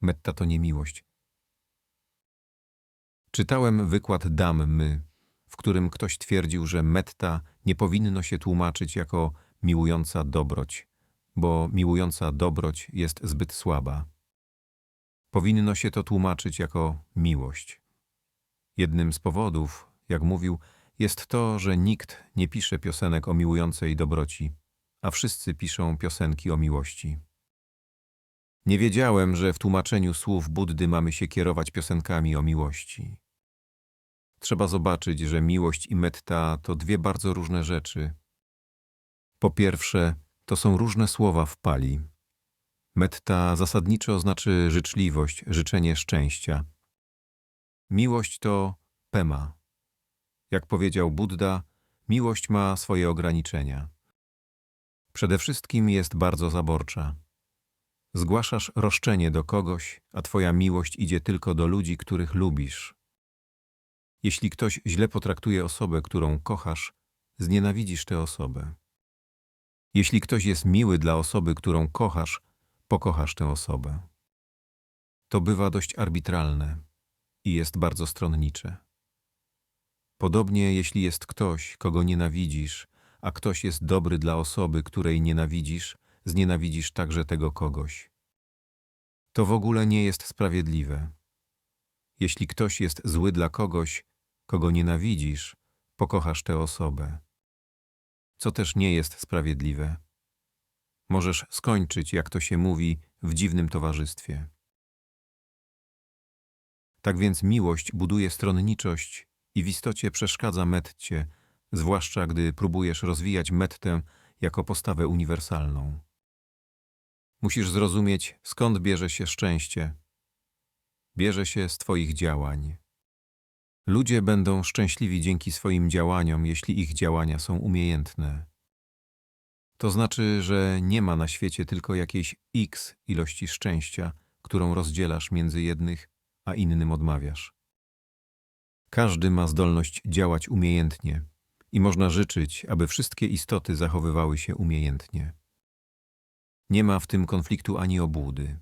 Metta to nie miłość. Czytałem wykład Dammy, w którym ktoś twierdził, że metta nie powinno się tłumaczyć jako miłująca dobroć, bo miłująca dobroć jest zbyt słaba. Powinno się to tłumaczyć jako miłość. Jednym z powodów, jak mówił, jest to, że nikt nie pisze piosenek o miłującej dobroci, a wszyscy piszą piosenki o miłości. Nie wiedziałem, że w tłumaczeniu słów Buddy mamy się kierować piosenkami o miłości. Trzeba zobaczyć, że miłość i metta to dwie bardzo różne rzeczy. Po pierwsze, to są różne słowa w pali. Metta zasadniczo znaczy życzliwość, życzenie szczęścia. Miłość to pema. Jak powiedział Buddha, miłość ma swoje ograniczenia. Przede wszystkim jest bardzo zaborcza. Zgłaszasz roszczenie do kogoś, a twoja miłość idzie tylko do ludzi, których lubisz. Jeśli ktoś źle potraktuje osobę, którą kochasz, znienawidzisz tę osobę. Jeśli ktoś jest miły dla osoby, którą kochasz, pokochasz tę osobę. To bywa dość arbitralne i jest bardzo stronnicze. Podobnie jeśli jest ktoś, kogo nienawidzisz, a ktoś jest dobry dla osoby, której nienawidzisz, znienawidzisz także tego kogoś. To w ogóle nie jest sprawiedliwe. Jeśli ktoś jest zły dla kogoś, kogo nienawidzisz, pokochasz tę osobę. Co też nie jest sprawiedliwe. Możesz skończyć, jak to się mówi, w dziwnym towarzystwie. Tak więc miłość buduje stronniczość i w istocie przeszkadza metcie, zwłaszcza gdy próbujesz rozwijać mettę jako postawę uniwersalną. Musisz zrozumieć, skąd bierze się szczęście. Bierze się z Twoich działań. Ludzie będą szczęśliwi dzięki swoim działaniom, jeśli ich działania są umiejętne. To znaczy, że nie ma na świecie tylko jakiejś x ilości szczęścia, którą rozdzielasz między jednych, a innym odmawiasz. Każdy ma zdolność działać umiejętnie i można życzyć, aby wszystkie istoty zachowywały się umiejętnie. Nie ma w tym konfliktu ani obłudy.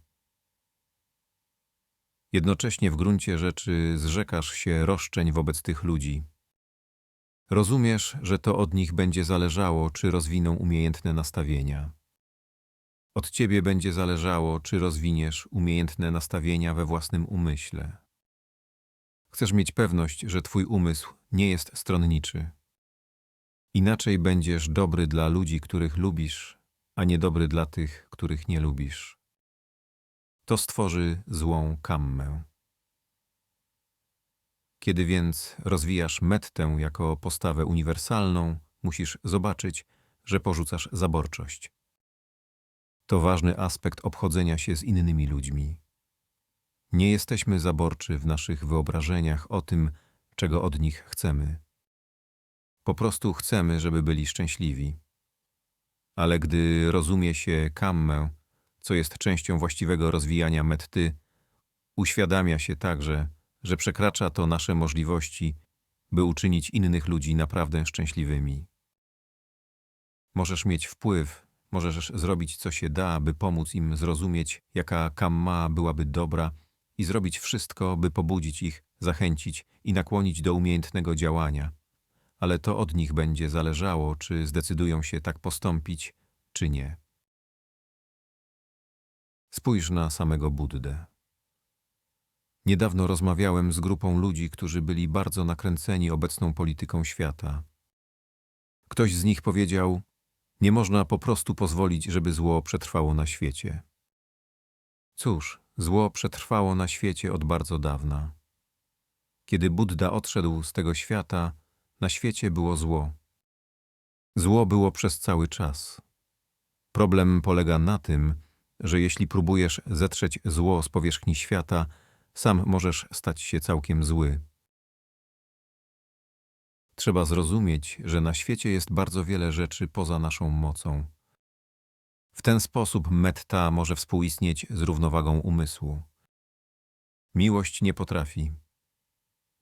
Jednocześnie w gruncie rzeczy zrzekasz się roszczeń wobec tych ludzi. Rozumiesz, że to od nich będzie zależało, czy rozwiną umiejętne nastawienia. Od ciebie będzie zależało, czy rozwiniesz umiejętne nastawienia we własnym umyśle. Chcesz mieć pewność, że twój umysł nie jest stronniczy. Inaczej będziesz dobry dla ludzi, których lubisz, a niedobry dla tych, których nie lubisz. To stworzy złą kammę. Kiedy więc rozwijasz mettę jako postawę uniwersalną, musisz zobaczyć, że porzucasz zaborczość. To ważny aspekt obchodzenia się z innymi ludźmi. Nie jesteśmy zaborczy w naszych wyobrażeniach o tym, czego od nich chcemy. Po prostu chcemy, żeby byli szczęśliwi. Ale gdy rozumie się kammę, co jest częścią właściwego rozwijania metty, uświadamia się także, że przekracza to nasze możliwości, by uczynić innych ludzi naprawdę szczęśliwymi. Możesz mieć wpływ, możesz zrobić co się da, by pomóc im zrozumieć, jaka kamma byłaby dobra i zrobić wszystko, by pobudzić ich, zachęcić i nakłonić do umiejętnego działania. Ale to od nich będzie zależało, czy zdecydują się tak postąpić, czy nie. Spójrz na samego Buddę. Niedawno rozmawiałem z grupą ludzi, którzy byli bardzo nakręceni obecną polityką świata. Ktoś z nich powiedział: Nie można po prostu pozwolić, żeby zło przetrwało na świecie. Cóż, zło przetrwało na świecie od bardzo dawna. Kiedy Buddha odszedł z tego świata, na świecie było zło. Zło było przez cały czas. Problem polega na tym, że jeśli próbujesz zetrzeć zło z powierzchni świata, sam możesz stać się całkiem zły. Trzeba zrozumieć, że na świecie jest bardzo wiele rzeczy poza naszą mocą. W ten sposób metta może współistnieć z równowagą umysłu. Miłość nie potrafi.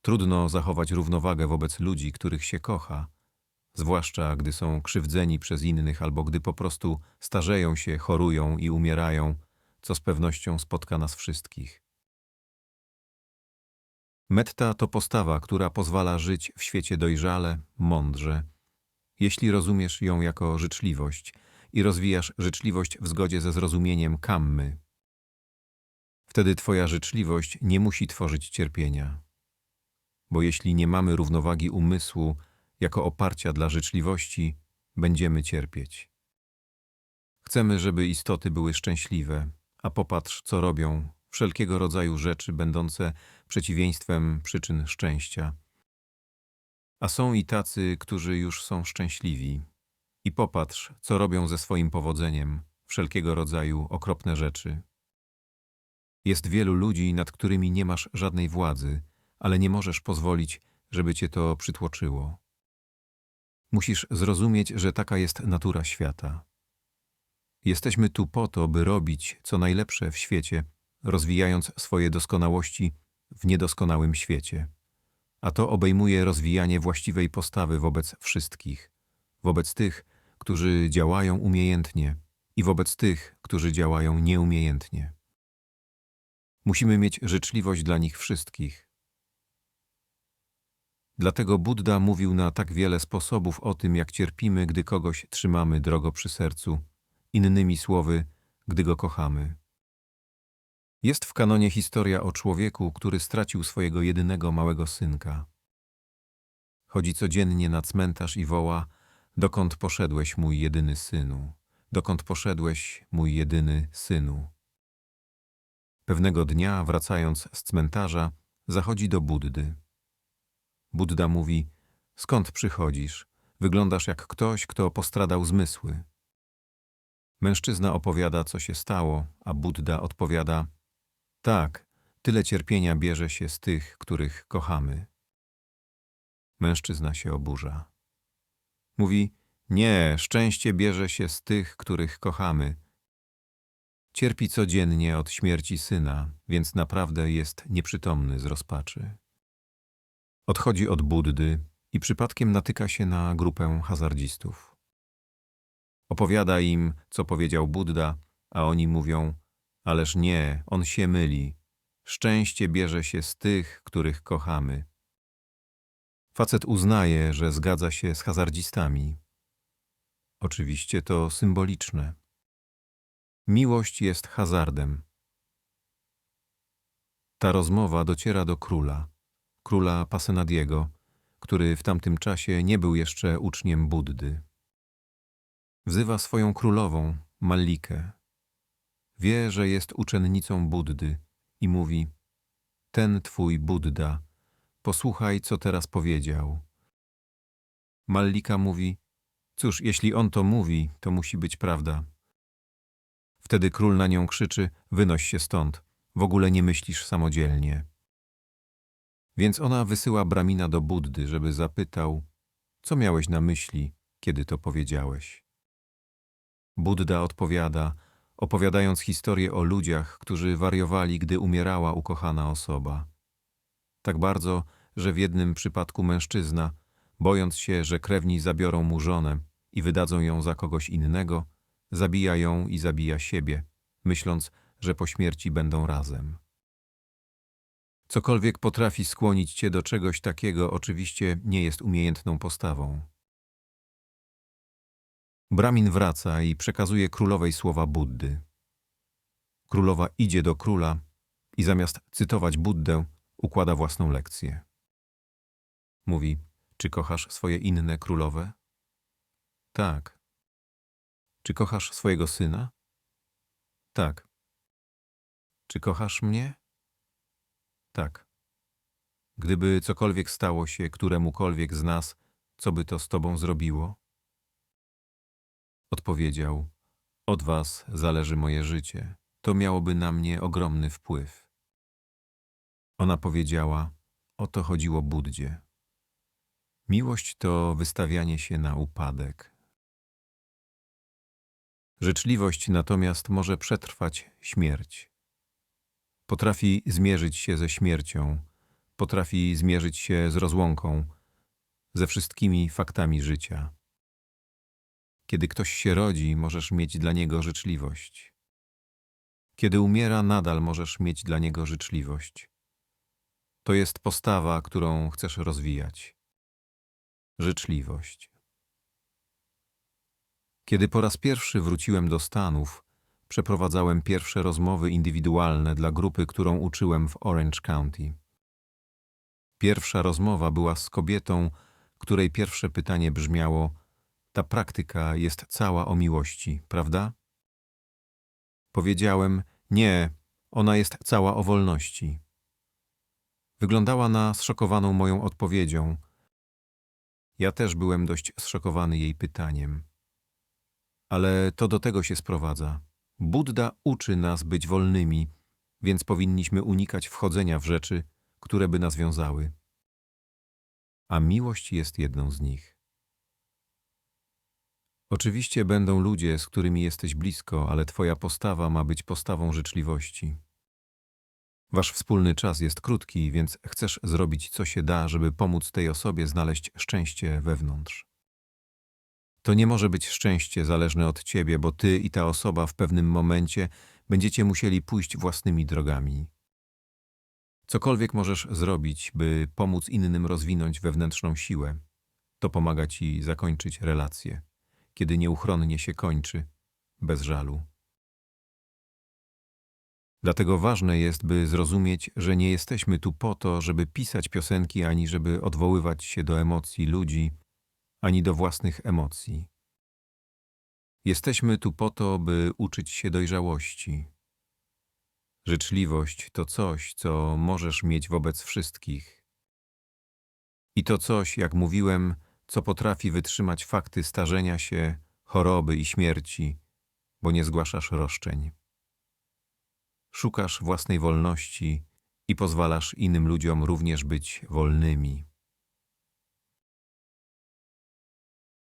Trudno zachować równowagę wobec ludzi, których się kocha, zwłaszcza gdy są krzywdzeni przez innych albo gdy po prostu starzeją się, chorują i umierają, co z pewnością spotka nas wszystkich. Metta to postawa, która pozwala żyć w świecie dojrzale, mądrze, jeśli rozumiesz ją jako życzliwość i rozwijasz życzliwość w zgodzie ze zrozumieniem kammy. Wtedy twoja życzliwość nie musi tworzyć cierpienia. Bo jeśli nie mamy równowagi umysłu jako oparcia dla życzliwości, będziemy cierpieć. Chcemy, żeby istoty były szczęśliwe, a popatrz, co robią wszelkiego rodzaju rzeczy będące przeciwieństwem przyczyn szczęścia. A są i tacy, którzy już są szczęśliwi. I popatrz, co robią ze swoim powodzeniem wszelkiego rodzaju okropne rzeczy. Jest wielu ludzi, nad którymi nie masz żadnej władzy, ale nie możesz pozwolić, żeby cię to przytłoczyło. Musisz zrozumieć, że taka jest natura świata. Jesteśmy tu po to, by robić co najlepsze w świecie, rozwijając swoje doskonałości w niedoskonałym świecie. A to obejmuje rozwijanie właściwej postawy wobec wszystkich, wobec tych, którzy działają umiejętnie i wobec tych, którzy działają nieumiejętnie. Musimy mieć życzliwość dla nich wszystkich. Dlatego Buddha mówił na tak wiele sposobów o tym, jak cierpimy, gdy kogoś trzymamy drogo przy sercu, innymi słowy, gdy go kochamy. Jest w kanonie historia o człowieku, który stracił swojego jedynego małego synka. Chodzi codziennie na cmentarz i woła: Dokąd poszedłeś, mój jedyny synu? Dokąd poszedłeś, mój jedyny synu? Pewnego dnia, wracając z cmentarza, zachodzi do Buddy. Budda mówi: Skąd przychodzisz? Wyglądasz jak ktoś, kto postradał zmysły. Mężczyzna opowiada, co się stało, a Buddha odpowiada: Tak, tyle cierpienia bierze się z tych, których kochamy. Mężczyzna się oburza. Mówi: Nie, szczęście bierze się z tych, których kochamy. Cierpi codziennie od śmierci syna, więc naprawdę jest nieprzytomny z rozpaczy. Odchodzi od Buddy i przypadkiem natyka się na grupę hazardzistów. Opowiada im, co powiedział Buddha, a oni mówią: Ależ nie, on się myli. Szczęście bierze się z tych, których kochamy. Facet uznaje, że zgadza się z hazardzistami. Oczywiście to symboliczne. Miłość jest hazardem. Ta rozmowa dociera do króla, króla Pasenadiego, który w tamtym czasie nie był jeszcze uczniem Buddy. Wzywa swoją królową, Mallikę. Wie, że jest uczennicą Buddy i mówi: Ten twój Buddha, posłuchaj, co teraz powiedział. Mallika mówi: Cóż, jeśli on to mówi, to musi być prawda. Wtedy król na nią krzyczy: Wynoś się stąd, w ogóle nie myślisz samodzielnie. Więc ona wysyła Bramina do Buddy, żeby zapytał: Co miałeś na myśli, kiedy to powiedziałeś? Buddha odpowiada, opowiadając historię o ludziach, którzy wariowali, gdy umierała ukochana osoba. Tak bardzo, że w jednym przypadku mężczyzna, bojąc się, że krewni zabiorą mu żonę i wydadzą ją za kogoś innego, zabija ją i zabija siebie, myśląc, że po śmierci będą razem. Cokolwiek potrafi skłonić cię do czegoś takiego, oczywiście nie jest umiejętną postawą. Bramin wraca i przekazuje królowej słowa Buddy. Królowa idzie do króla i zamiast cytować Buddę, układa własną lekcję. Mówi, czy kochasz swoje inne królowe? Tak. Czy kochasz swojego syna? Tak. Czy kochasz mnie? Tak. Gdyby cokolwiek stało się któremukolwiek z nas, co by to z tobą zrobiło? Odpowiedział: Od was zależy moje życie. To miałoby na mnie ogromny wpływ. Ona powiedziała: O to chodziło Buddzie. Miłość to wystawianie się na upadek. Życzliwość natomiast może przetrwać śmierć. Potrafi zmierzyć się ze śmiercią, potrafi zmierzyć się z rozłąką, ze wszystkimi faktami życia. Kiedy ktoś się rodzi, możesz mieć dla niego życzliwość. Kiedy umiera, nadal możesz mieć dla niego życzliwość. To jest postawa, którą chcesz rozwijać. Życzliwość. Kiedy po raz pierwszy wróciłem do Stanów, przeprowadzałem pierwsze rozmowy indywidualne dla grupy, którą uczyłem w Orange County. Pierwsza rozmowa była z kobietą, której pierwsze pytanie brzmiało: Ta praktyka jest cała o miłości, prawda? Powiedziałem: Nie, ona jest cała o wolności. Wyglądała na zszokowaną moją odpowiedzią. Ja też byłem dość zszokowany jej pytaniem. Ale to do tego się sprowadza. Buddha uczy nas być wolnymi, więc powinniśmy unikać wchodzenia w rzeczy, które by nas wiązały. A miłość jest jedną z nich. Oczywiście będą ludzie, z którymi jesteś blisko, ale Twoja postawa ma być postawą życzliwości. Wasz wspólny czas jest krótki, więc chcesz zrobić co się da, żeby pomóc tej osobie znaleźć szczęście wewnątrz. To nie może być szczęście zależne od ciebie, bo ty i ta osoba w pewnym momencie będziecie musieli pójść własnymi drogami. Cokolwiek możesz zrobić, by pomóc innym rozwinąć wewnętrzną siłę, to pomaga ci zakończyć relację, kiedy nieuchronnie się kończy, bez żalu. Dlatego ważne jest, by zrozumieć, że nie jesteśmy tu po to, żeby pisać piosenki, ani żeby odwoływać się do emocji ludzi, ani do własnych emocji. Jesteśmy tu po to, by uczyć się dojrzałości. Życzliwość to coś, co możesz mieć wobec wszystkich. I to coś, jak mówiłem, co potrafi wytrzymać fakty starzenia się, choroby i śmierci, bo nie zgłaszasz roszczeń. Szukasz własnej wolności i pozwalasz innym ludziom również być wolnymi.